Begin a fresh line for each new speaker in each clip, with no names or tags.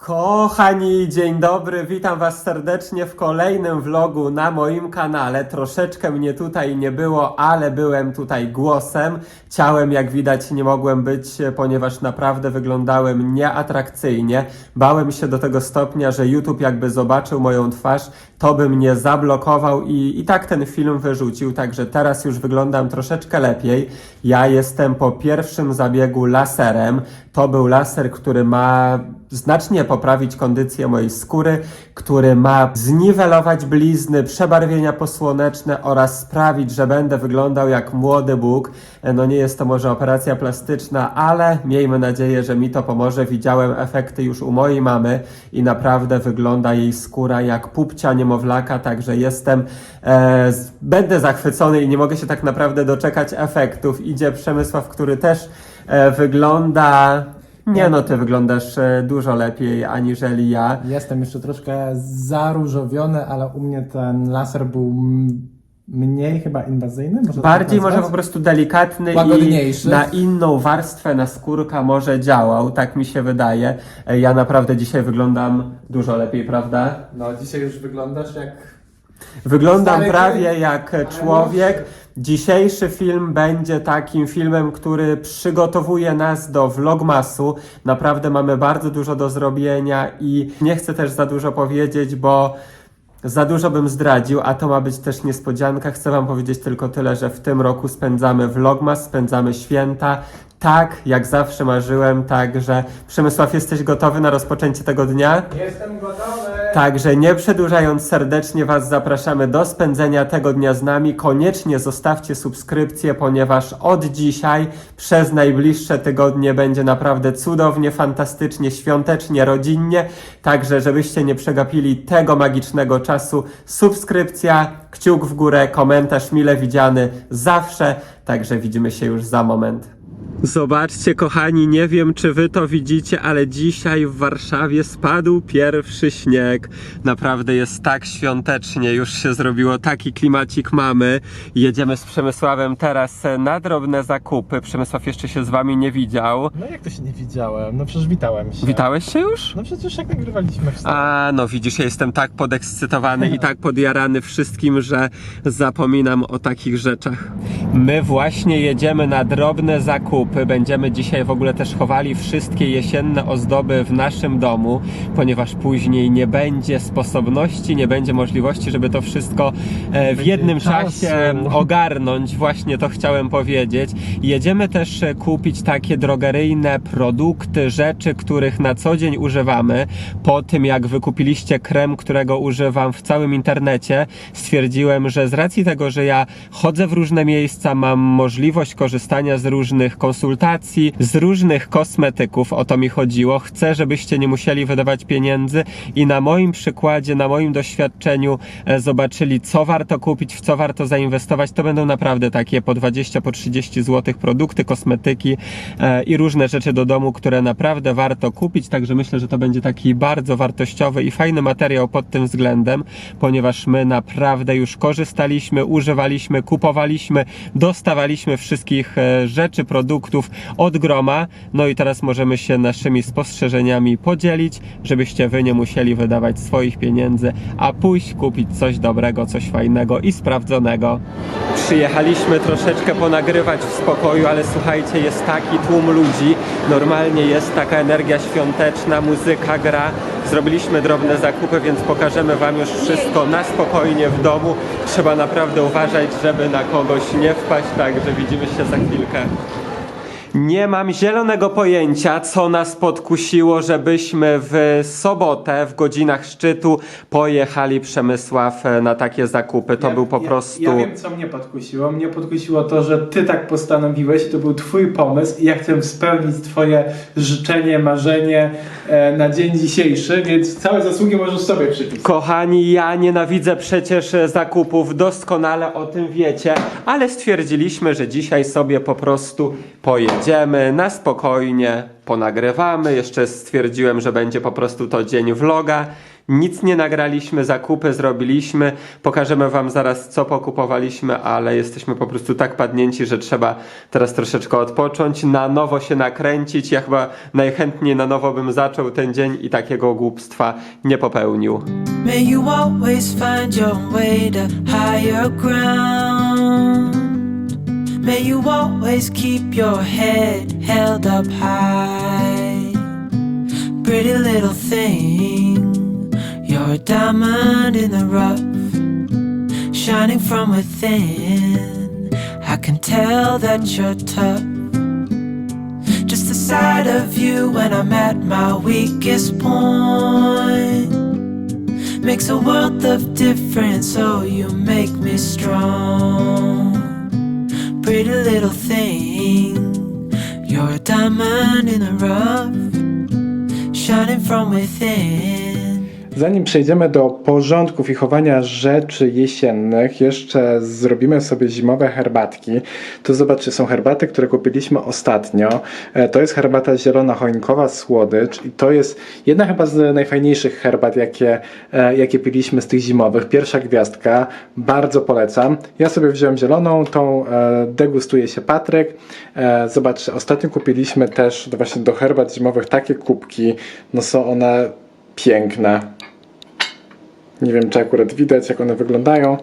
Kochani, dzień dobry, witam Was serdecznie w kolejnym vlogu na moim kanale. Troszeczkę mnie tutaj nie było, ale byłem tutaj głosem. Ciałem, jak widać, nie mogłem być, ponieważ naprawdę wyglądałem nieatrakcyjnie. Bałem się do tego stopnia, że YouTube jakby zobaczył moją twarz, to by mnie zablokował i, i tak ten film wyrzucił. Także teraz już wyglądam troszeczkę lepiej. Ja jestem po pierwszym zabiegu laserem. To był laser, który ma znacznie poprawić kondycję mojej skóry, który ma zniwelować blizny, przebarwienia posłoneczne oraz sprawić, że będę wyglądał jak młody Bóg. E, No nie jest to może operacja plastyczna, ale miejmy nadzieję, że mi to pomoże. Widziałem efekty już u mojej mamy i naprawdę wygląda jej skóra jak pupcia niemowlaka, także jestem, e, będę zachwycony i nie mogę się tak naprawdę doczekać efektów. Idzie Przemysław, który też wygląda nie no, ty wyglądasz e, dużo lepiej aniżeli ja.
Jestem jeszcze troszkę zaróżowiony, ale u mnie ten laser był mniej chyba inwazyjny. Może tak
Bardziej może po prostu delikatny i na inną warstwę na skórka może działał, tak mi się wydaje. E, Ja naprawdę dzisiaj wyglądam dużo lepiej, prawda?
No dzisiaj już wyglądasz jak...
Wyglądam
Stary
prawie jak człowiek. Dzisiejszy film będzie takim filmem, który przygotowuje nas do vlogmasu. Naprawdę mamy bardzo dużo do zrobienia i nie chcę też za dużo powiedzieć, bo za dużo bym zdradził, a to ma być też niespodzianka. Chcę wam powiedzieć tylko tyle, że w tym roku spędzamy vlogmas, spędzamy święta. Tak, jak zawsze marzyłem, także Przemysław, jesteś gotowy na rozpoczęcie tego dnia?
Jestem gotowy!
Także nie przedłużając, serdecznie Was zapraszamy do spędzenia tego dnia z nami. Koniecznie zostawcie subskrypcję, ponieważ od dzisiaj przez najbliższe tygodnie będzie naprawdę cudownie, fantastycznie, świątecznie, rodzinnie. Także, żebyście nie przegapili tego magicznego czasu, subskrypcja, kciuk w górę, komentarz mile widziany zawsze. Także widzimy się już za moment. Zobaczcie, kochani, nie wiem czy wy to widzicie, ale dzisiaj w Warszawie spadł pierwszy śnieg. Naprawdę jest tak świątecznie, już się zrobiło, taki klimacik mamy. Jedziemy z Przemysławem teraz na drobne zakupy. Przemysław jeszcze się z wami nie widział.
No jak to się nie widziałem? No przecież witałem się.
Witałeś się już?
No przecież jak nagrywaliśmy w
A, no widzisz, ja jestem tak podekscytowany i tak podjarany wszystkim, że zapominam o takich rzeczach. My właśnie jedziemy na drobne zakupy. Będziemy dzisiaj w ogóle też chowali wszystkie jesienne ozdoby w naszym domu, ponieważ później nie będzie sposobności, nie będzie możliwości, żeby to wszystko e, w jednym czasie ogarnąć. Właśnie to chciałem powiedzieć. Jedziemy też e, kupić takie drogeryjne produkty, rzeczy, których na co dzień używamy. Po tym, jak wykupiliście krem, którego używam w całym internecie, stwierdziłem, że z racji tego, że ja chodzę w różne miejsca, mam możliwość korzystania z różnych konsultacji, z różnych kosmetyków, o to mi chodziło. Chcę, żebyście nie musieli wydawać pieniędzy i na moim przykładzie, na moim doświadczeniu e, zobaczyli, co warto kupić, w co warto zainwestować. To będą naprawdę takie po 20, po 30 zł produkty, kosmetyki e, i różne rzeczy do domu, które naprawdę warto kupić. Także myślę, że to będzie taki bardzo wartościowy i fajny materiał pod tym względem, ponieważ my naprawdę już korzystaliśmy, używaliśmy, kupowaliśmy, dostawaliśmy wszystkich e, rzeczy, produktów od groma. No i teraz możemy się naszymi spostrzeżeniami podzielić, żebyście wy nie musieli wydawać swoich pieniędzy, a pójść kupić coś dobrego, coś fajnego i sprawdzonego. Przyjechaliśmy troszeczkę ponagrywać w spokoju, ale słuchajcie, jest taki tłum ludzi. Normalnie jest taka energia świąteczna, muzyka gra. Zrobiliśmy drobne zakupy, więc pokażemy Wam już wszystko na spokojnie w domu. Trzeba naprawdę uważać, żeby na kogoś nie wpaść, także widzimy się za chwilkę. Nie mam zielonego pojęcia, co nas podkusiło, żebyśmy w sobotę, w godzinach szczytu, pojechali Przemysław e, na takie zakupy. To
Ja-
był po
ja,
prostu.
Ja wiem, co mnie podkusiło. Mnie podkusiło to, że ty tak postanowiłeś, to był twój pomysł i ja chcę spełnić twoje życzenie, marzenie e, na dzień dzisiejszy, więc całe zasługi możesz sobie przypisać.
Kochani, ja nienawidzę przecież zakupów, doskonale o tym wiecie, ale stwierdziliśmy, że dzisiaj sobie po prostu pojedziemy na spokojnie, ponagrywamy. Jeszcze stwierdziłem, że będzie po prostu to dzień vloga. Nic nie nagraliśmy, zakupy zrobiliśmy. Pokażemy Wam zaraz, co pokupowaliśmy, ale jesteśmy po prostu tak padnięci, że trzeba teraz troszeczkę odpocząć, na nowo się nakręcić. Ja chyba najchętniej na nowo bym zaczął ten dzień i takiego głupstwa nie popełnił.
May you always find your way to higher ground. May you always keep your head held up high. Pretty little thing, you're a diamond in the rough, shining from within. I can tell that you're tough. Just the sight of you when I'm at my weakest point makes a world of difference. Oh, you make me strong. Pretty little thing, you're a diamond in the rough, shining from within.
Zanim przejdziemy do porządków i chowania rzeczy jesiennych, jeszcze zrobimy sobie zimowe herbatki. Tu zobaczcie, są herbaty, które kupiliśmy ostatnio. E, To jest herbata zielona choinkowa słodycz i to jest jedna chyba z najfajniejszych herbat, jakie, e, jakie piliśmy z tych zimowych. Pierwsza gwiazdka, bardzo polecam. Ja sobie wziąłem zieloną, tą e, degustuje się Patryk. Zobaczcie, ostatnio kupiliśmy też właśnie do herbat zimowych takie kubki. No są one piękne. Nie wiem, czy akurat widać, jak one wyglądają.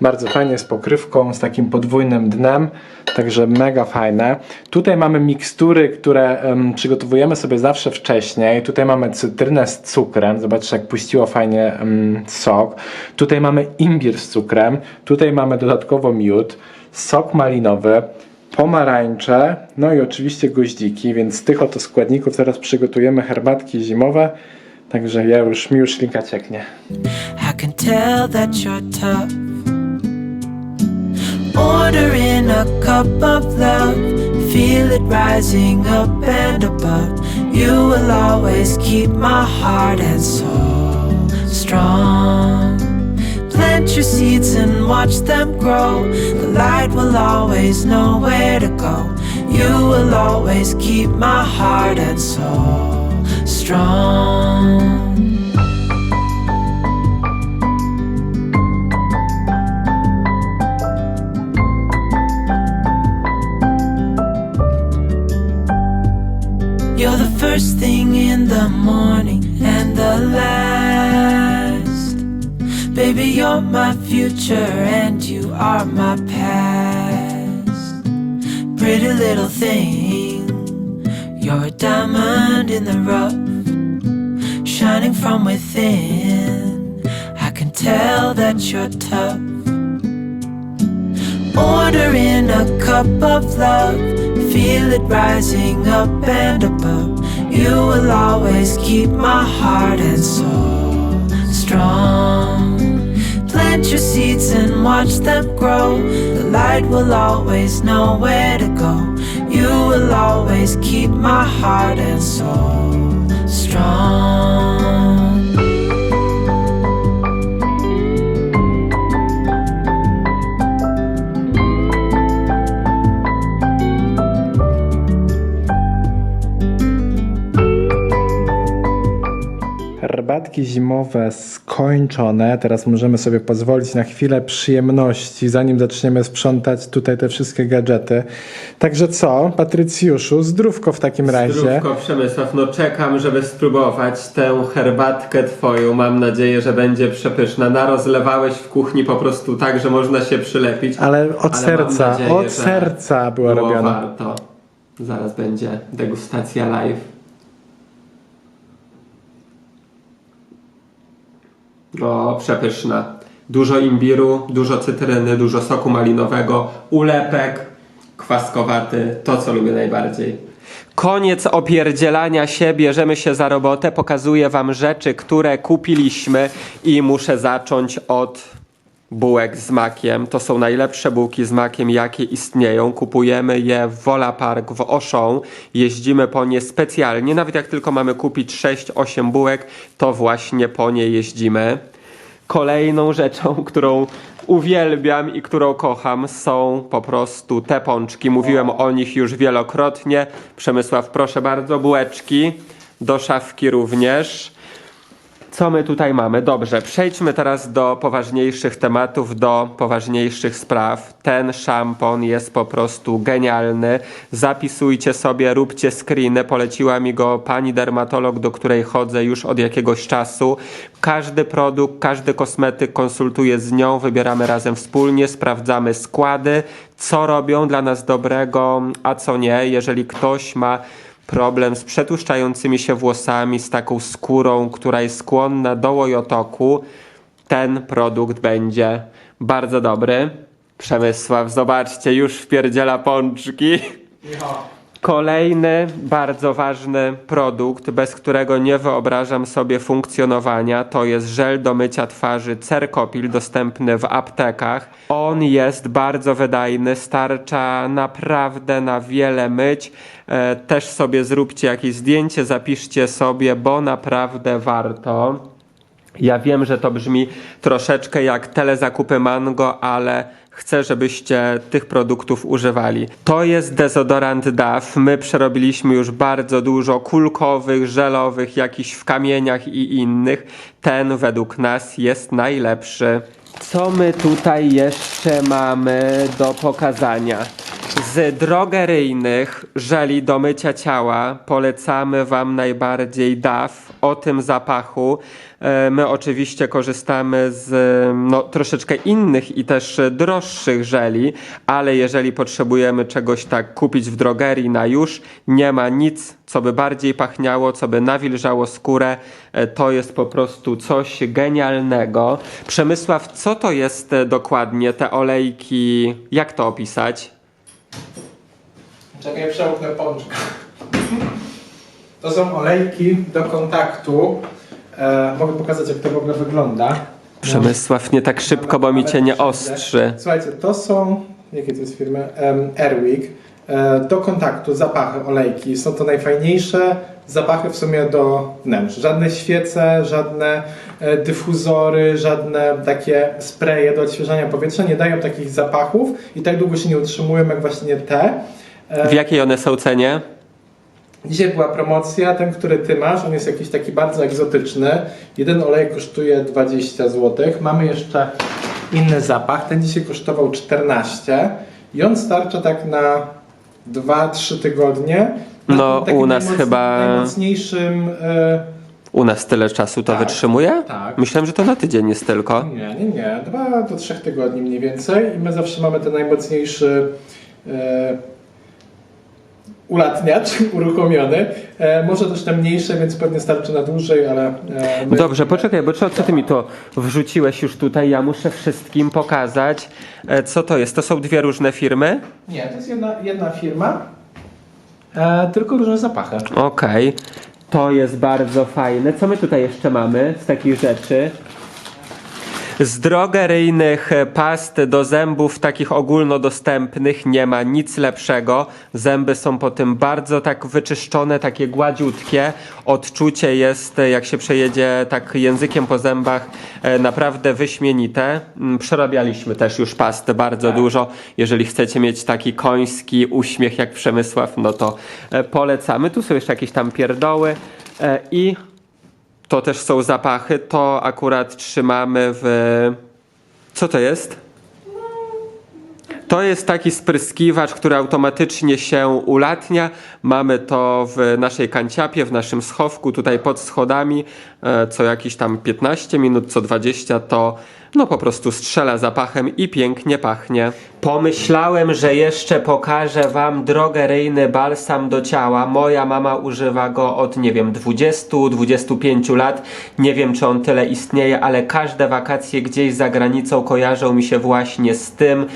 Bardzo fajnie z pokrywką, z takim podwójnym dnem, także mega fajne. Tutaj mamy mikstury, które em, przygotowujemy sobie zawsze wcześniej. Tutaj mamy cytrynę z cukrem, zobaczcie jak puściło fajnie em, sok. Tutaj mamy imbir z cukrem, tutaj mamy dodatkowo miód, sok malinowy, pomarańcze, no i oczywiście goździki, więc z tych oto składników teraz przygotujemy herbatki zimowe. Także ja już, mi już cieknie.
I can tell that you're tough. Order in a cup of love, feel it rising up and above. You will always keep my heart and soul strong. Plant your seeds and watch them grow. The light will always know where to go. You will always keep my heart and soul strong. You're the first thing in the morning and the last. Baby, you're my future and you are my past. Pretty little thing, you're a diamond in the rough, shining from within. I can tell that you're tough. Order in a cup of love, feel it rising up and above. You will always keep my heart and soul strong. Plant your seeds and watch them grow. The light will always know where to go. You will always keep my heart and soul strong.
Herbatki zimowe skończone. Teraz możemy sobie pozwolić na chwilę przyjemności, zanim zaczniemy sprzątać tutaj te wszystkie gadżety. Także co, Patrycjuszu, zdrówko w takim razie.
Zdrówko Przemysław, no czekam, żeby spróbować tę herbatkę twoją. Mam nadzieję, że będzie przepyszna. Narozlewałeś w kuchni po prostu tak, że można się przylepić.
Ale od
Ale
serca,
nadzieję,
od serca była robiona.
warto. Zaraz będzie degustacja live. O, przepyszna. Dużo imbiru, dużo cytryny, dużo soku malinowego, ulepek, kwaskowaty, to co lubię najbardziej. Koniec opierdzielania się, bierzemy się za robotę, pokazuję wam rzeczy, które kupiliśmy i muszę zacząć od bułek z makiem. To są najlepsze bułki z makiem, jakie istnieją. Kupujemy je w Wola Park w Auchan. Jeździmy po nie specjalnie. Nawet jak tylko mamy kupić 6-8 bułek, to właśnie po nie jeździmy. Kolejną rzeczą, którą uwielbiam i którą kocham, są po prostu te pączki. Mówiłem o nich już wielokrotnie. Przemysław, proszę bardzo, bułeczki. Do szafki również. Co my tutaj mamy? Dobrze, przejdźmy teraz do poważniejszych tematów, do poważniejszych spraw. Ten szampon jest po prostu genialny. Zapisujcie sobie, róbcie screeny. Poleciła mi go pani dermatolog, do której chodzę już od jakiegoś czasu. Każdy produkt, każdy kosmetyk konsultuję z nią, wybieramy razem wspólnie, sprawdzamy składy, co robią dla nas dobrego, a co nie. Jeżeli ktoś ma problem z przetłuszczającymi się włosami, z taką skórą, która jest skłonna do łojotoku, ten produkt będzie bardzo dobry. Przemysław, zobaczcie, już wpierdziela pączki. Kolejny bardzo ważny produkt, bez którego nie wyobrażam sobie funkcjonowania, to jest żel do mycia twarzy Cerkopil, dostępny w aptekach. On jest bardzo wydajny, starcza naprawdę na wiele myć. E, też sobie zróbcie jakieś zdjęcie, zapiszcie sobie, bo naprawdę warto. Ja wiem, że to brzmi troszeczkę jak telezakupy mango, ale chcę, żebyście tych produktów używali. To jest dezodorant DAF. My przerobiliśmy już bardzo dużo kulkowych, żelowych, jakichś w kamieniach i innych. Ten według nas jest najlepszy. Co my tutaj jeszcze mamy do pokazania? Z drogeryjnych żeli do mycia ciała polecamy Wam najbardziej DAF o tym zapachu. E, My oczywiście korzystamy z no, troszeczkę innych i też droższych żeli, ale jeżeli potrzebujemy czegoś tak kupić w drogerii na już, nie ma nic, co by bardziej pachniało, co by nawilżało skórę. E, To jest po prostu coś genialnego. Przemysław, co to jest e, dokładnie te olejki? Jak to opisać?
Czekaj, przełknę pączka. To są olejki do kontaktu. E, mogę pokazać, jak to w ogóle wygląda.
Przemysław, nie tak szybko, bo mi cię nie ostrzy.
Słuchajcie, to są, jakie to jest firmy? Um, Airwick. E, do kontaktu zapachy, olejki. Są to najfajniejsze zapachy w sumie do wnętrz. Żadne świece, żadne e, dyfuzory, żadne takie spreje do odświeżania powietrza nie dają takich zapachów i tak długo się nie utrzymują jak właśnie te. E,
W jakiej one są cenie?
Dzisiaj była promocja, ten, który ty masz, on jest jakiś taki bardzo egzotyczny. Jeden olej kosztuje 20 zł. Mamy jeszcze inny zapach, ten dzisiaj kosztował 14 i on starcza tak na 2-3 tygodnie.
No, u nas
najmoc-
chyba-
Najmocniejszym... E,
U nas tyle czasu to
Tak,
wytrzymuje?
tak.
Myślałem, że to na tydzień jest tylko.
nie, nie, nie. 2 do 3 tygodni mniej więcej i my zawsze mamy ten najmocniejszy e, ulatniacz uruchomiony. E, może też te mniejsze, więc pewnie starczy na dłużej, ale... E, my-
Dobrze, poczekaj, bo co, co ty mi to wrzuciłeś już tutaj? Ja muszę wszystkim pokazać, e, co to jest. To są dwie różne firmy?
Nie, to jest jedna, jedna firma, e, tylko różne zapachy.
Okej, to jest bardzo fajne. Co my tutaj jeszcze mamy z takich rzeczy? Z drogeryjnych past do zębów takich ogólnodostępnych nie ma nic lepszego. Zęby są po tym bardzo tak wyczyszczone, takie gładziutkie. Odczucie jest, jak się przejedzie tak językiem po zębach, e, naprawdę wyśmienite. Mm, Przerabialiśmy też już pasty bardzo dużo. Jeżeli chcecie mieć taki koński uśmiech jak Przemysław, no to e, polecamy. Tu są jeszcze jakieś tam pierdoły e, i to też są zapachy. To akurat trzymamy w. Co to jest? To jest taki spryskiwacz, który automatycznie się ulatnia. Mamy to w naszej kanciapie, w naszym schowku, tutaj pod schodami. E, Co jakieś tam 15 minut, co 20 to no po prostu strzela zapachem i pięknie pachnie. Pomyślałem, że jeszcze pokażę wam drogeryjny balsam do ciała. Moja mama używa go od nie wiem 20-25 lat. Nie wiem czy on tyle istnieje, ale każde wakacje gdzieś za granicą kojarzą mi się właśnie z tym.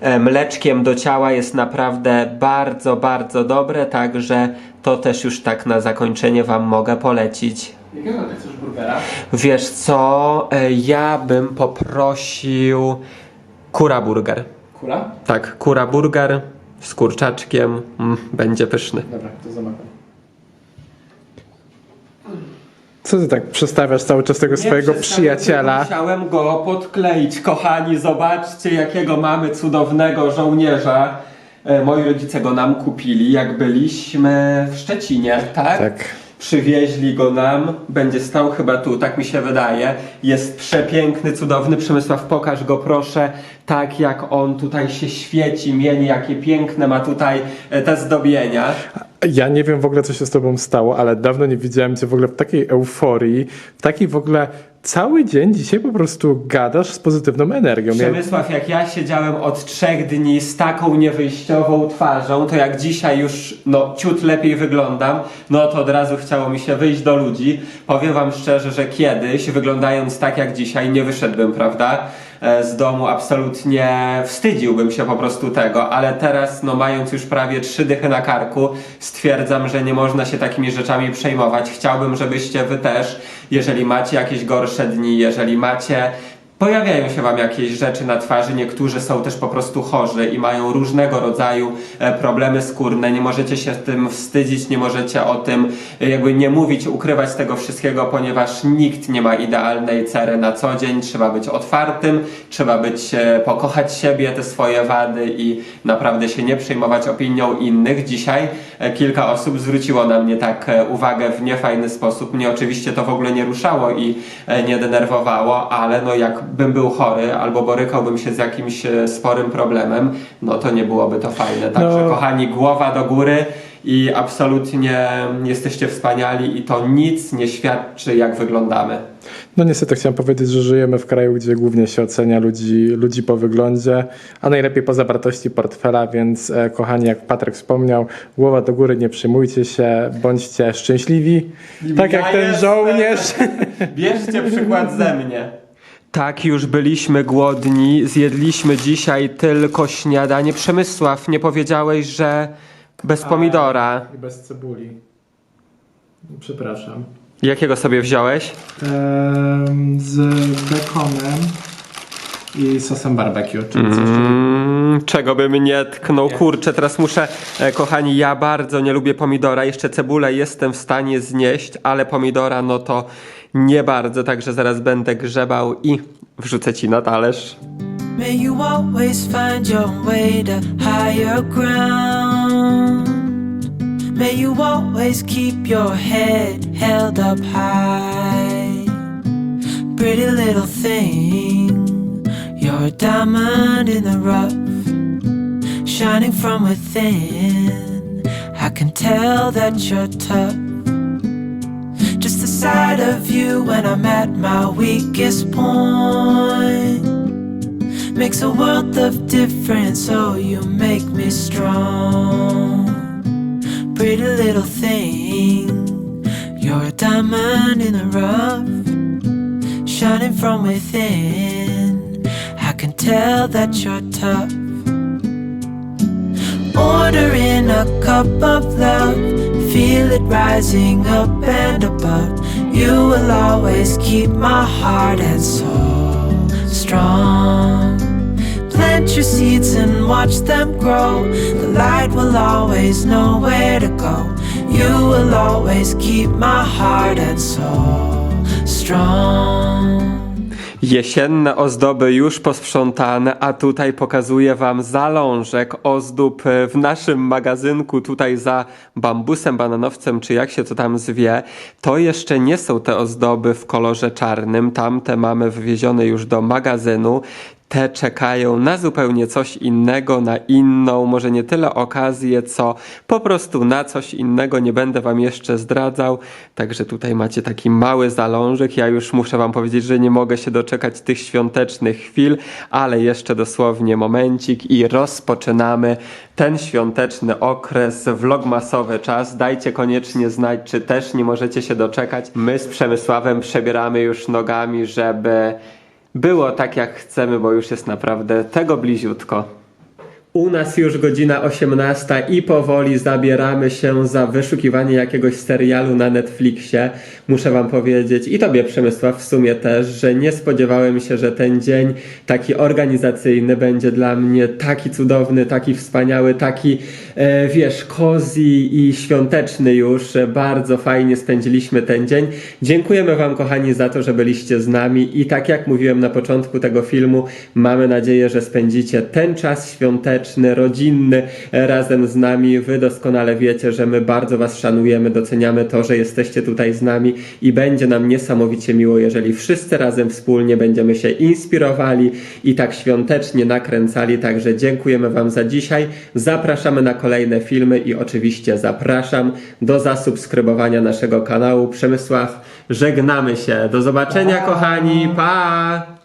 E, Mleczkiem do ciała jest naprawdę bardzo, bardzo dobre, także to też już tak na zakończenie wam mogę polecić.
Jakiego ty chcesz burgera?
Wiesz co, e, ja bym poprosił kura burger.
Kula?
Tak, kura burger z kurczaczkiem, mm, będzie pyszny.
Dobra, to zamawiam.
Co ty tak przestawiasz cały czas tego swojego przyjaciela?
Musiałem go podkleić, kochani, zobaczcie jakiego mamy cudownego żołnierza. E, Moi rodzice go nam kupili, jak byliśmy w Szczecinie, tak?
Tak.
Przywieźli go nam, będzie stał chyba tu, tak mi się wydaje. Jest przepiękny, cudowny. Przemysław, pokaż go proszę, tak jak on tutaj się świeci, mieni, jakie piękne ma tutaj e, te zdobienia.
Ja nie wiem w ogóle, co się z tobą stało, ale dawno nie widziałem cię w ogóle w takiej euforii, w takiej w ogóle cały dzień dzisiaj po prostu gadasz z pozytywną energią.
Przemysław, jak ja siedziałem od trzech dni z taką niewyjściową twarzą, to jak dzisiaj już no, ciut lepiej wyglądam, no to od razu chciało mi się wyjść do ludzi. Powiem wam szczerze, że kiedyś, wyglądając tak jak dzisiaj, nie wyszedłbym, prawda? E, Z domu absolutnie wstydziłbym się po prostu tego, ale teraz, no mając już prawie trzy dychy na karku, stwierdzam, że nie można się takimi rzeczami przejmować. Chciałbym, żebyście wy też, jeżeli macie jakieś gorsze dni, jeżeli macie Pojawiają się Wam jakieś rzeczy na twarzy, niektórzy są też po prostu chorzy i mają różnego rodzaju e, problemy skórne. Nie możecie się tym wstydzić, nie możecie o tym e, jakby nie mówić, ukrywać tego wszystkiego, ponieważ nikt nie ma idealnej cery na co dzień. Trzeba być otwartym, trzeba być, e, pokochać siebie, te swoje wady i naprawdę się nie przejmować opinią innych. Dzisiaj kilka osób zwróciło na mnie tak e, uwagę w niefajny sposób. Mnie oczywiście to w ogóle nie ruszało i e, nie denerwowało, ale no jakbym był chory albo borykałbym się z jakimś e, sporym problemem, no to nie byłoby to fajne. Także
No.
kochani, głowa do góry i absolutnie jesteście wspaniali i to nic nie świadczy jak wyglądamy.
No niestety chciałem powiedzieć, że żyjemy w kraju, gdzie głównie się ocenia ludzi, ludzi po wyglądzie, a najlepiej po zawartości portfela, więc e, kochani, jak Patryk wspomniał, głowa do góry, nie przejmujcie się, bądźcie szczęśliwi, tak jak
Ja
ten
jestem.
żołnierz.
Bierzcie przykład ze mnie. Tak, już byliśmy głodni, zjedliśmy dzisiaj tylko śniadanie. Przemysław, nie powiedziałeś, że bez pomidora.
I bez cebuli. Przepraszam.
Jakiego sobie wziąłeś?
z bekonem i sosem barbecue, czyli coś
Mm, czego bym nie tknął? Kurczę, teraz muszę, e, kochani, ja bardzo nie lubię pomidora. Jeszcze cebulę jestem w stanie znieść, ale pomidora no to nie bardzo, także zaraz będę grzebał i wrzucę ci na talerz.
May you always find your way to higher ground. May you always keep your head held up high. Pretty little thing, you're a diamond in the rough, shining from within. I can tell that you're tough. Just the sight of you when I'm at my weakest point makes a world of difference. Oh, you make me strong. Pretty little thing, diamond in the rough, shining from within. I can tell that you're tough. Ordering a cup of love, feel it rising up and above. You will always keep my heart and soul strong. Plant your seeds and watch them grow. The light will always know where to go. You will always keep my heart and soul strong.
Jesienne ozdoby już posprzątane, a tutaj pokazuję Wam zalążek ozdób w naszym magazynku, tutaj za bambusem, bananowcem, czy jak się to tam zwie. To jeszcze nie są te ozdoby w kolorze czarnym, tamte mamy wywiezione już do magazynu. Te czekają na zupełnie coś innego, na inną, może nie tyle okazję, co po prostu na coś innego. Nie będę Wam jeszcze zdradzał. Także tutaj macie taki mały zalążek. Ja już muszę Wam powiedzieć, że nie mogę się doczekać tych świątecznych chwil, ale jeszcze dosłownie momencik i rozpoczynamy ten świąteczny okres, vlogmasowy czas. Dajcie koniecznie znać, czy też nie możecie się doczekać. My z Przemysławem przebieramy już nogami, żeby było tak jak chcemy, bo już jest naprawdę tego bliziutko. U nas już godzina 18 i powoli zabieramy się za wyszukiwanie jakiegoś serialu na Netflixie. Muszę wam powiedzieć i tobie Przemysław w sumie też, że nie spodziewałem się, że ten dzień taki organizacyjny będzie dla mnie taki cudowny, taki wspaniały, taki e, wiesz, cozy i świąteczny już. Bardzo fajnie spędziliśmy ten dzień. Dziękujemy wam kochani za to, że byliście z nami i tak jak mówiłem na początku tego filmu, mamy nadzieję, że spędzicie ten czas świąteczny świąteczny, rodzinny e, razem z nami. Wy doskonale wiecie, że my bardzo Was szanujemy, doceniamy to, że jesteście tutaj z nami i będzie nam niesamowicie miło, jeżeli wszyscy razem wspólnie będziemy się inspirowali i tak świątecznie nakręcali. Także dziękujemy Wam za dzisiaj. Zapraszamy na kolejne filmy i oczywiście zapraszam do zasubskrybowania naszego kanału. Przemysław, żegnamy się. Do zobaczenia, kochani. Pa!